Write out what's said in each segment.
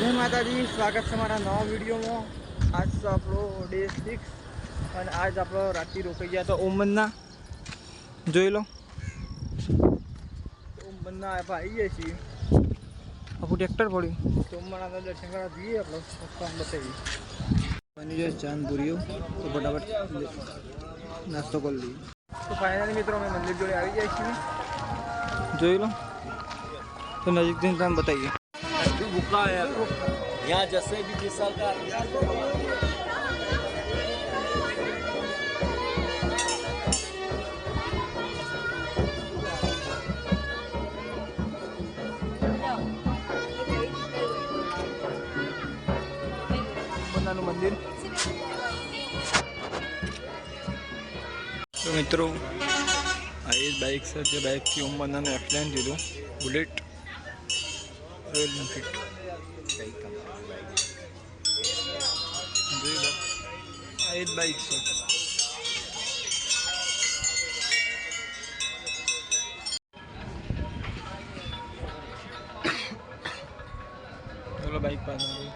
જય માતાજી સ્વાગત છે મારા નવા વિડીયોમાં. આજ તો આપણો ડે સિક્સ અને આજ આપણો રાત્રિ રોકાઈ ગયા તો ઓમનના. જોઈ લો. ઓમનના આપણે આવી ગયા છીએ. આપણું ટ્રેક્ટર પડ્યું. તો ઓમના દર્શન કરવા જઈએ આપણે. કામ બતાવીએ. બની જાય ચાંદ પૂરીઓ તો ફટાફટ નાસ્તો કરી લઈએ. તો ફાઇનલી મિત્રો અમે મંદિર જોડે આવી જાય છીએ. જોઈ લો. તો નજીક જઈને તમે બતાવીએ. तू भूखा है यहाँ जैसे भी जिस साल का બનાનું મંદિર તો મિત્રો આ એ જ બાઇક છે જે બાઇકથી ઓમ બનાનું એક્સિડન્ટ થયું બુલેટ રોયલ એનફિલ્ડ એ જ બાઇક છે બોલો બાઇક પાછળ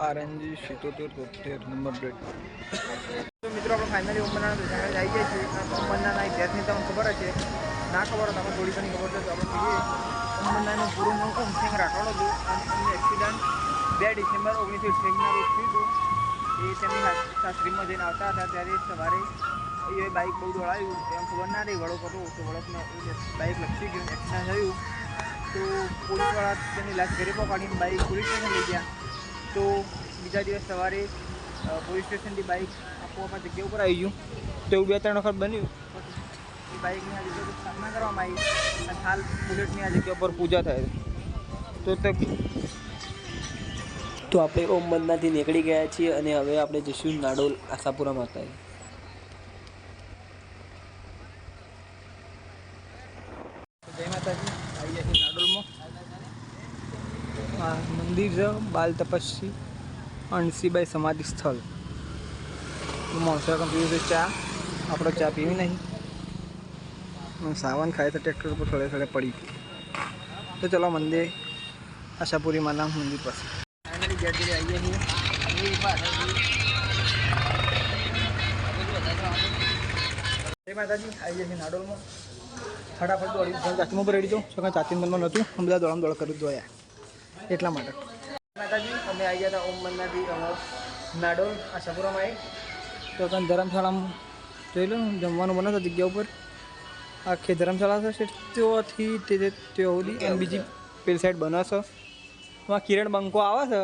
આરએનજી સિત્તોતેર તોતેર નંબર પ્લેટ તો મિત્રો આપણે ફાઇનલી ઓમરનાના દર્શન આવી ગયા છીએ. અને ગેસની તમને ખબર જ છે. ના ખબર હોય તો આપણે થોડી ઘણી ખબર છે. તો આપણે કહીએ ઓમરનાનું પૂરું નામ ઓમસિંહ રાઠોડ હતું બે ડિસેમ્બર ઓગણીસો અઠ્યાસીના રોજ થયું હતું. એ તેમની સાસરીમાં જઈને આવતા હતા. ત્યારે સવારે એ બાઇક બહુ દોડાયું એમ ખબર ના રહી વળો હતો. તો વળોકમાં બાઇક લપસી ગયું. એક્સિડન્ટ થયું. તો પોલીસવાળા તેની લાશ ઘરે પહોંચાડીને બાઇક પોલીસ સ્ટેશન લઈ ગયા. તો બીજા દિવસ સવારે પોલીસ સ્ટેશનથી બાઇક આપવામાં જગ્યા ઉપર આવી ગયું. તો એવું બે ત્રણ વખત બન્યું. એ બાઇકની આ જગ્યા સામના કરવામાં આવી. અને હાલ બુલેટની આ જગ્યા પર પૂજા થાય તો તે તો આપણે ઓમ બંદનાથી નીકળી ગયા છીએ અને હવે આપણે જઈશું નાડોલ આશાપુરા માતાએ. જય માતાજી. આવી નાડોલમાં. આ મંદિર છે, બાલ તપસ્વી, અણસીબાઈ સમાધિ સ્થળ. મોસમ પીવું છે ચા. આપણો ચા પીવી નહીં. સાવન ખાય તો ટ્રેક્ટર ઉપર થોડે થોડે પડી તો ચલો મંદિર, આશાપુરી માના મંદિર પાસે. ફાઇનલી ગેટ જોડે આવીએ છીએ. માતાજી આવી છીએ નાડોલમાં. ફટાફટ દોડી ચાચીમાં રેડી જાઉં નહોતું. અમે બધા દોડામ દોડ કરી દોયા એટલા માટે. માતાજી, અમે આવી ગયા હતા ઓમ મંદિરથી, અમે નાડોલ, આ સપુરામાં આવી તો તમે ધર્મશાળામાં જોઈ લો, જમવાનું બને જગ્યા ઉપર. આખી ધર્મશાળા છે ત્યોથી તે ત્યાં સુધી અને બીજી પેલી સાઈડ બને એમાં કિરણ બંકો આવે છે?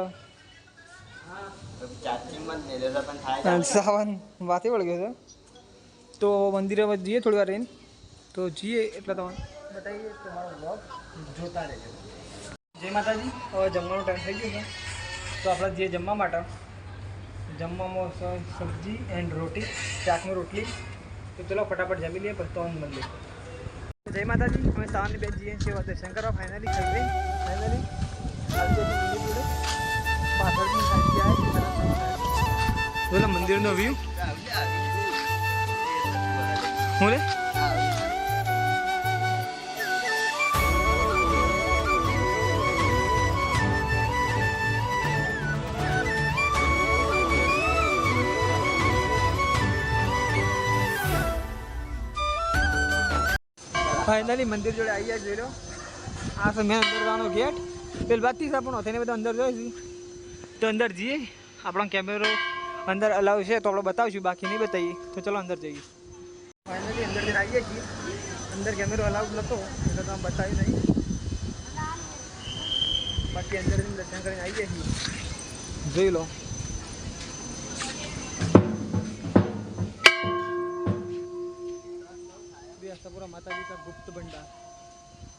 સાવન વાતે વળગ્યો છે. તો મંદિરે જઈએ થોડી વાર રહીને? તો જઈએ એટલે તમને બતાવીએ તમારો. બ્લોગ જોતા રહેજો જય માતાજી. હવે જમવાનો ટાઈમ થઈ ગયો છે. તો આપણે જે જમવા માટે. જમવામાં સબ્જી એન્ડ રોટી. શાકની રોટલી. તો ચલો ફટાફટ જમી લઈએ પછી તો મંદિર. જય માતાજી અમે સાવનની બેન જઈએ છીએ. દર્શન કરવા. ફાઇનલી થઈ ફાઇનલી બોલો, મંદિરનો વ્યૂ હું રે? ફાઇનલી મંદિર જોડે આવી ગયા જોઈ લો. આ છે મેં અંદર ગેટ. પેલ બાકી છે આપણો થઈને બધા અંદર જોઈશું તો અંદર જઈએ. આપણો કેમેરો અંદર અલાવ છે, તો આપણે બતાવીશું, બાકી નહીં બતાવીએ. તો ચલો અંદર જઈએ. ફાઇનલી અંદર જઈને આવીએ છીએ. અંદર કેમેરો અલાઉડ નહોતો એટલે તમે બતાવી નહીં. બાકી અંદર દર્શન કરીને આવીએ છીએ. જોઈ લો. માતાજી કા ગુપ્ત ભંડાર.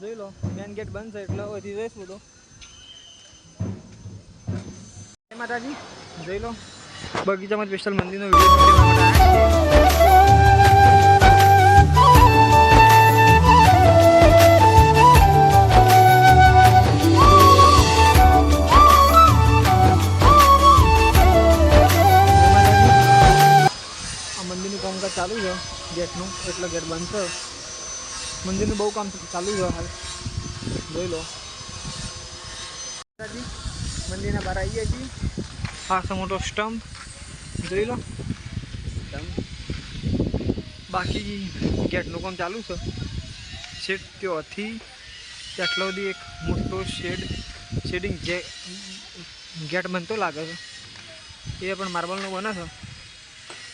જોઈ લો મેન ગેટ બંધ છે, એટલે અહીંથી જઈશ બધો જય માતાજી. જોઈ લો. બગીચામાં સ્પેશિયલ મંદિરનો વીડિયો કામકાજ ચાલુ છે. ગેટનું, એટલે ગેટ બંધ છે. મંદિરનું બહુ કામ ચાલુ છે હાલ. જોઈ લો. મંદિરના બહાર આવીએ છીએ. આખો મોટો સ્ટમ્પ જોઈ લો બાકી ગેટનું કામ ચાલુ છે. શેડ ત્યાંથી એટલો બધી એક મોટો શેડ શેડિંગ જે ગેટ બનતો લાગે છે. એ પણ માર્બલનો બને છે.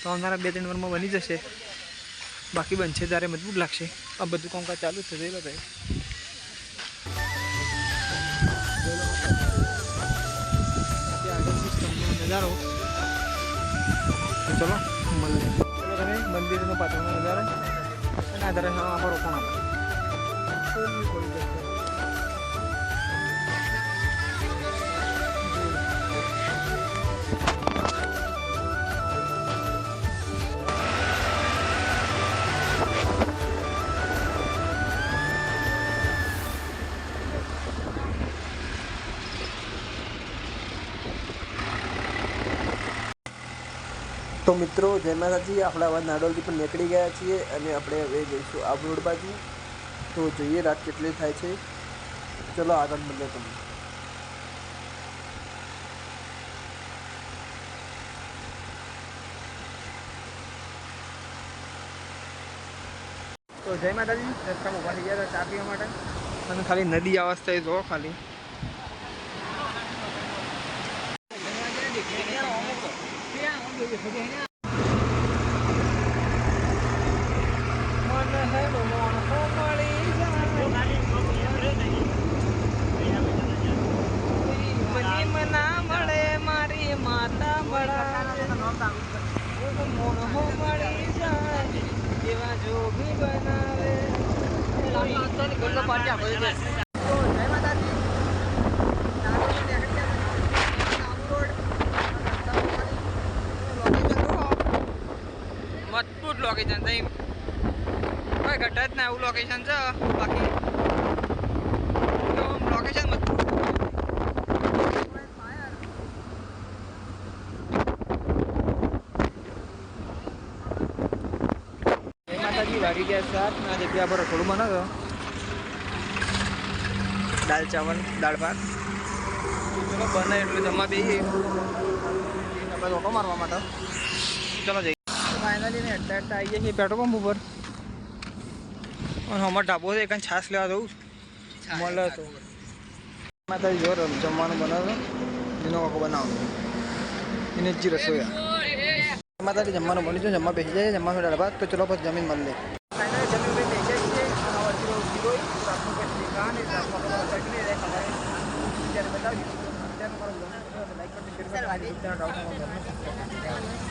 તો અમારા બે ત્રણ વર્ષમાં બની જશે. બાકી બનશે ત્યારે મજબૂત લાગશે. આ બધું કામકાજ ચાલુ છે જોઈ લો ભાઈ. નજારો. ચલો મળીએ ચલો. તમે મંદિરનો પાછળનો નજારો. અને આધારે આપણો પણ આપણે. તો મિત્રો જય માતાજી. આપણે આવા નાડોલથી પણ નીકળી ગયા છીએ અને આપણે હવે જઈશું આબ રોડ બાજુ તો જોઈએ રાત કેટલી થાય છે. ચલો આગળ મળે તમે તો જય માતાજી. રસ્તામાં ઊભા થઈ ગયા હતા ચા પીવા માટે. અને ખાલી નદી અવસ્થા એ જોવો ખાલી મારી માતા બળા મોણહો મળી જાય એવા જોગી બનાવે તો જય માતાજી મજબૂત લોકેશન છે કોઈ ઘટત ના એવું લોકેશન છે, બાકી. લોકેશન મજબૂત વાગી ગયા સાત. ના જગ્યા પર થોડું બનાવો દાળ ચાવલ, દાળ ભાત. ચલો બને એટલે જમવા બેસીએ આપણે ઓટો મારવા માટે. ચલો, જઈએ. ફાઇનલી ને એટલે એટલે આવીએ છીએ પેટ્રોલ પંપ ઉપર. અને અમારો ઢાબો છે એક છાશ લેવા દઉં મળે તો. માતાજી જો જમવાનું બનાવો. એનો કાકો બનાવો. એને જી રસોયા માતાજી જમવાનું બની છે જમવા બેસી જાય જમવાનું ડાળ ભાત તો ચલો પછી જમીન મળી લે. લાઈક કરી